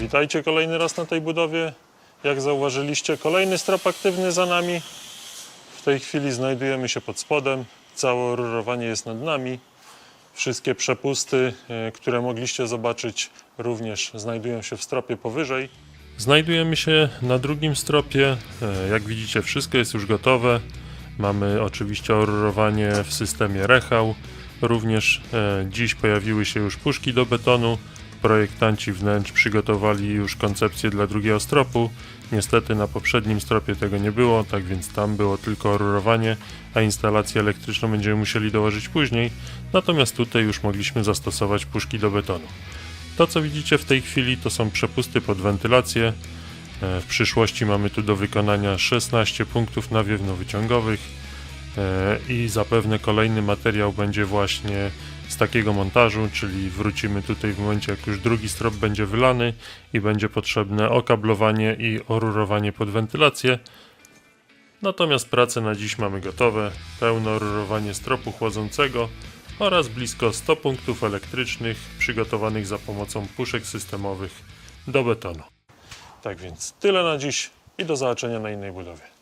Witajcie kolejny raz na tej budowie. Jak zauważyliście, kolejny strop aktywny za nami. W tej chwili znajdujemy się pod spodem. Całe rurowanie jest nad nami. Wszystkie przepusty, e, które mogliście zobaczyć, również znajdują się w stropie powyżej. Znajdujemy się na drugim stropie. E, Jak widzicie, wszystko jest już gotowe. Mamy oczywiście orurowanie w systemie Rechał. Również e, dziś pojawiły się już puszki do betonu. Projektanci wnętrz przygotowali już koncepcję dla drugiego stropu. Niestety na poprzednim stropie tego nie było, tak więc tam było tylko orurowanie, a instalację elektryczną będziemy musieli dołożyć później. Natomiast tutaj już mogliśmy zastosować puszki do betonu. To co widzicie w tej chwili to są przepusty pod wentylację. E, W przyszłości mamy tu do wykonania 16 punktów nawiewnowwyciągowych e, i zapewne kolejny materiał będzie właśnie z takiego montażu, czyli wrócimy tutaj w momencie jak już drugi strop będzie wylany i będzie potrzebne okablowanie i orurowanie pod wentylację. Natomiast prace na dziś mamy gotowe, pełne rurowanie stropu chłodzącego oraz blisko 100 punktów elektrycznych przygotowanych za pomocą puszek systemowych do betonu. Tak więc tyle na dziś i do zobaczenia na innej budowie.